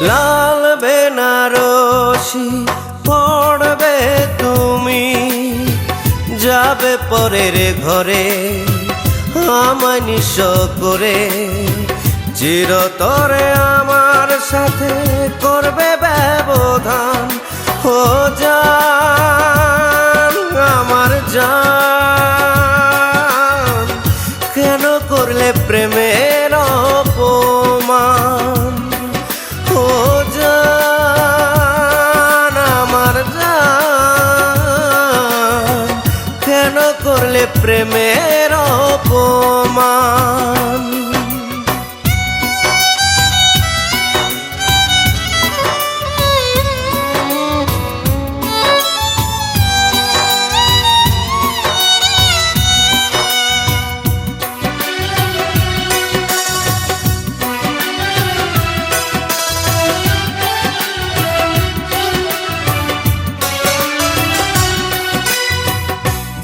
লাল বেনারসি পড়বে তুমি, যাবে পরের ঘরে, আমায় নিঃস করে, চিরতরে আমার সাথে করবে ব্যবধান। ও জান প্রেমের অপমান।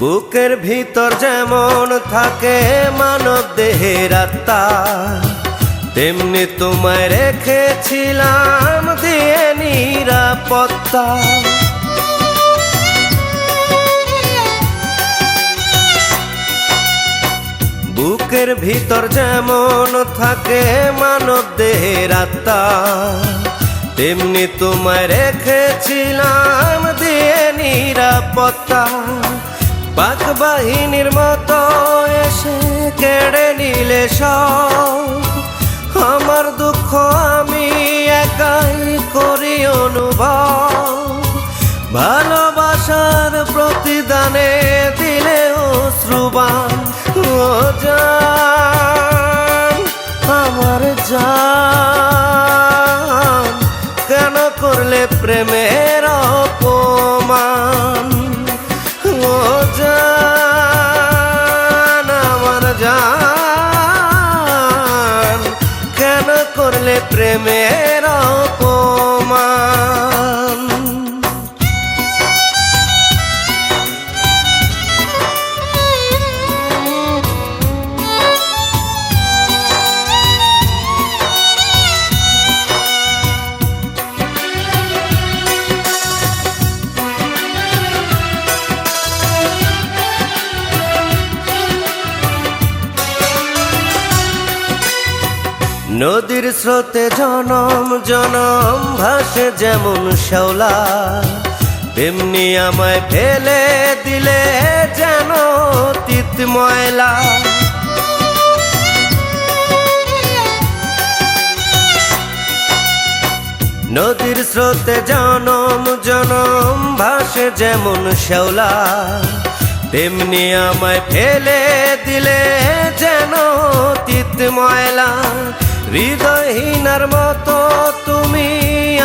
বুকের ভিতর যেমন থাকে মানব দেহের আত্মা, তেমনি তোমায় রেখেছিলাম দিয়ে নিরাপত্তা। বুকের ভিতর যেমন থাকে মানব দেহের আত্মা, তেমনি তোমায় রেখেছিলাম দিয়ে নিরাপত্তা। পাক বাহিনীর মতো এসে কেড়ে নিলে সব। আমার দুঃখ আমি একাই করি অনুভব। ভালোবাসার প্রতিদানে দিলে অশ্রুবান ও আমার জান, কেন করলে প্রেমের প্রেমের নদীর স্রোতে জনম জনম ভাসে যেমন শ্যাওলা, তেমনি আমায় ফেলে দিলে যেন তিত ময়লা। নদীর স্রোতে জনম জনম ভাসে যেমন শ্যাওলা, তেমনি আমায় ফেলে দিলে যেন তিত ময়লা। হৃদয়হীনার মতো তুমি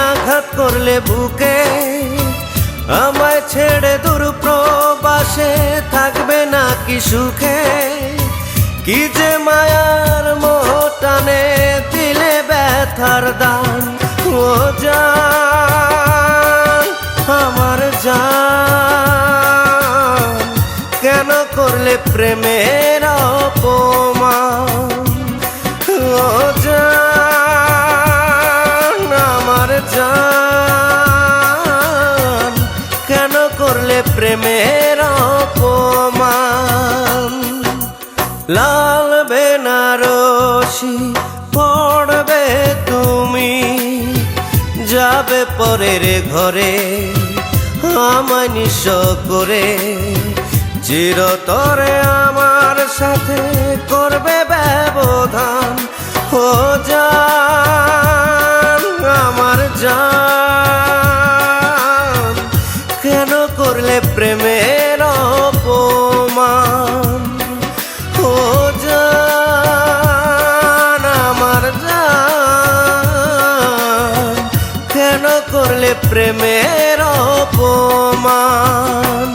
আঘাত করলে বুকে। আমায় ছেড়ে দূর প্রবাসে থাকবে না কি সুখে? কি যে মায়ার মোহটানে দিলে ব্যথার দান। ও জান, আমার জান। কেন করলে প্রেমের অপমান? বেনারসি পড়বে তুমি। যাবে পরের ঘরে আমায় নিঃস করে। চিরতরে আমার সাথে করবে ব্যবধান। ও জান, আমার জান। কেন করলে প্রেমের করলে প্রেমের অপমান।